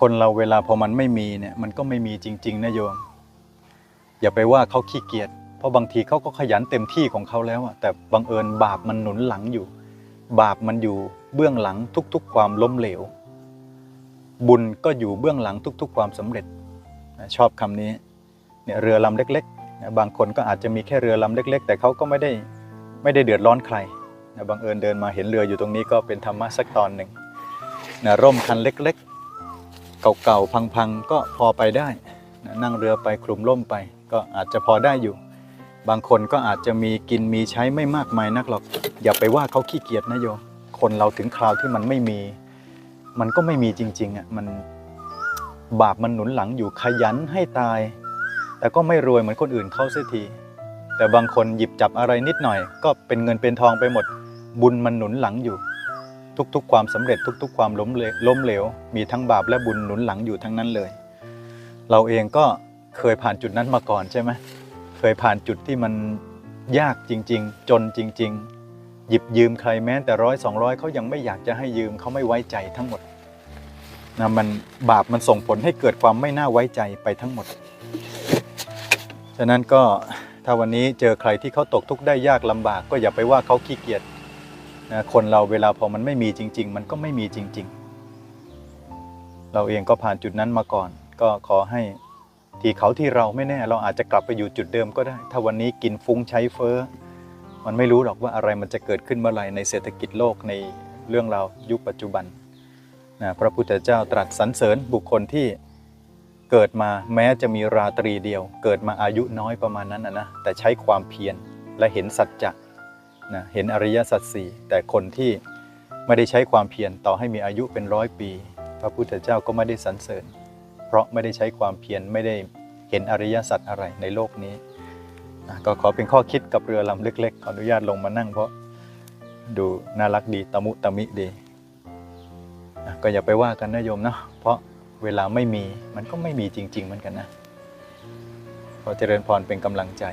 คนเราเวลาพอมันไม่มีเนี่ยมันก็ไม่มีจริง ๆนะโยม อย่าไปว่าเขาขี้เกียจเพราะบางทีเขาก็ขยันเต็มที่ของเขาแล้วอะแต่บังเอิญบาปมันหนุนหลังอยู่ บาปมันอยู่เบื้องหลังทุกๆ ความล้มเหลว บุญก็อยู่เบื้องหลังทุก ๆ ความสำเร็จชอบคำนี้เนี่ยเรือลำเล็กๆบางคนก็อาจจะมีแค่เรือลำเล็ก ๆ แต่เขาก็ไม่ได้ไม่ได้เดือดร้อนใครบังเอิญเดินมาเห็นเรืออยู่ตรงนี้ก็เป็นธรรมะสักตอนหนึ่งร่มคันเล็ก ๆ เก่าๆ พังๆ ก็พอไปได้นะนั่งเรือไปคลุมร่มไป ก็อาจจะพอได้อยู่ บางคนก็อาจจะมีกินมีใช้ไม่มากมายนักหรอก อย่าไปว่าเขาขี้เกียจนะโยมคนเราถึงคราวที่มันไม่มี มันก็ไม่มีจริงๆอะมันบาปมันหนุนหลังอยู่ขยันให้ตาย แต่ก็ไม่รวยเหมือนคนอื่นเข้าเสียที แต่บางคนหยิบจับอะไรนิดหน่อย ก็เป็นเงินเป็นทองไปหมด บุญมันหนุนหลังอยู่ ทุกๆ ความสำเร็จทุก ๆ ความล้มเหลวล้มเหลว มีทั้งบาปและบุญหนุนหลังอยู่ทั้งนั้นเลย เราเองก็เคยผ่านจุดนั้นมาก่อนใช่ไหมเคยผ่านจุดที่มันยากจริง ๆ จนจริง ๆ หยิบยืมใครแม้แต่ร้อยสองร้อยเขายังไม่อยากจะให้ยืมเขาไม่ไว้ใจทั้งหมดนะมันบาปมันส่งผลให้เกิดความไม่น่าไว้ใจไปทั้งหมด ฉะนั้นก็ถ้าวันนี้เจอใครที่เขาตกทุกข์ได้ยากลำบาก ก็อย่าไปว่าเขาขี้เกียจ นะคนเราเวลาพอมันไม่มีจริง ๆ มันก็ไม่มีจริง ๆ เราเองก็ผ่านจุดนั้นมาก่อน ก็ขอให้ที่เขาที่เราไม่แน่ เราอาจจะกลับไปอยู่จุดเดิมก็ได้ ถ้าวันนี้กินฟุ้งใช้เฟ้อ มันไม่รู้หรอกว่าอะไรมันจะเกิดขึ้นเมื่อไหร่ในเศรษฐกิจโลกในเรื่องราวยุคปัจจุบันนะพระพุทธเจ้าตรัสสรรเสริญบุคคลที่เกิดมาแม้จะมีราตรีเดียว เกิดมาอายุน้อยประมาณนั้นนะนะแต่ใช้ความเพียรและเห็นสัจจะ นะเห็นอริยสัจสี่แต่คนที่ไม่ได้ใช้ความเพียรต่อให้มีอายุเป็นร้อยปี พระพุทธเจ้าก็ไม่ได้สรรเสริญ เพราะไม่ได้ใช้ความเพียรไม่ได้เห็นอริยสัจอะไรในโลกนี้อะก็ขอเป็นข้อคิดกับเรือลำเล็กๆขออนุญาตลงมานั่งเพราะดูน่ารักดีตะมุตะมิดีอะก็อย่าไปว่ากันนะโยมเนาะเพราะเวลาไม่มีมันก็ไม่มีจริง ๆ เหมือนกันนะขอเจริญพรเป็นกำลังใจ